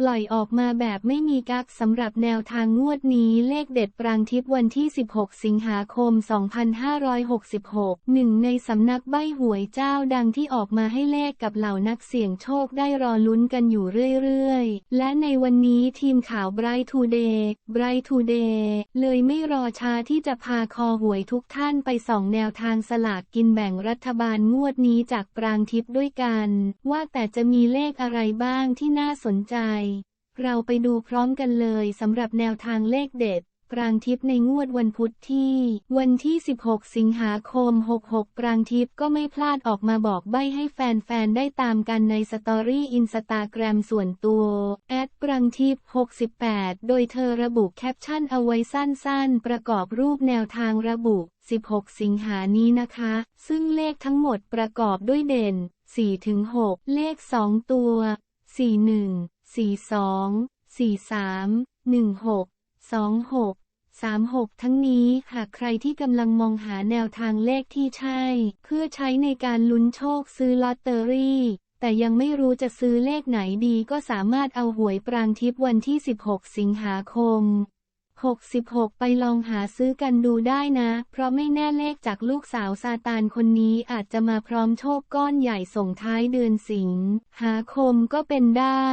ปล่อยออกมาแบบไม่มีกักสำหรับแนวทางงวดนี้เลขเด็ดปรางทิพย์วันที่ 16 สิงหาคม 2566 หนึ่งในสำนักใบหวยเจ้าดังที่ออกมาให้เลขกับเหล่านักเสี่ยงโชคได้รอลุ้นกันอยู่เรื่อยๆ และในวันนี้ทีมข่าว Bright Today Bright Today เลยไม่รอช้าที่จะพาคอหวยทุกท่านไปส่องแนวทางสลากกินแบ่งรัฐบาลงวดนี้จากปรางทิพย์ด้วยกัน ว่าแต่จะมีเลขอะไรบ้างที่น่าสนใจ เราไปดูพร้อมกันเลยสำหรับแนวทางเลขเด็ดปรางทิพย์ในงวดวันพุธที่ วันที่ 16 สิงหาคม 66ปรางทิพย์ก็ไม่พลาดออกมาบอกใบให้แฟนๆ ได้ตามกันในสตอรี่อินสตาแกรมส่วนตัวแอดปรางทิพย์68 โดยเธอระบุแคปชั่นเอาไว้สั้นๆ ประกอบรูปแนวทางระบุ 16 สิงหานี้นะคะ ซึ่งเลขทั้งหมดประกอบด้วยเด่น 4-6 เลข 2 ตัว 41 42 43 16 26 36 ทั้งนี้หากใครที่กำลังมองหาแนวทางเลขที่ใช่ เพื่อใช้ในการลุ้นโชคซื้อลอตเตอรี่ แต่ยังไม่รู้จะซื้อเลขไหนดีก็สามารถเอาหวยปรางทิพย์วันที่ 16 สิงหาคม 66 ไปลองหาซื้อกันดูได้นะ เพราะไม่แน่เลขจากลูกสาวซาตานคนนี้อาจจะมาพร้อมโชคก้อนใหญ่ส่งท้ายเดือนสิงหาคมก็เป็นได้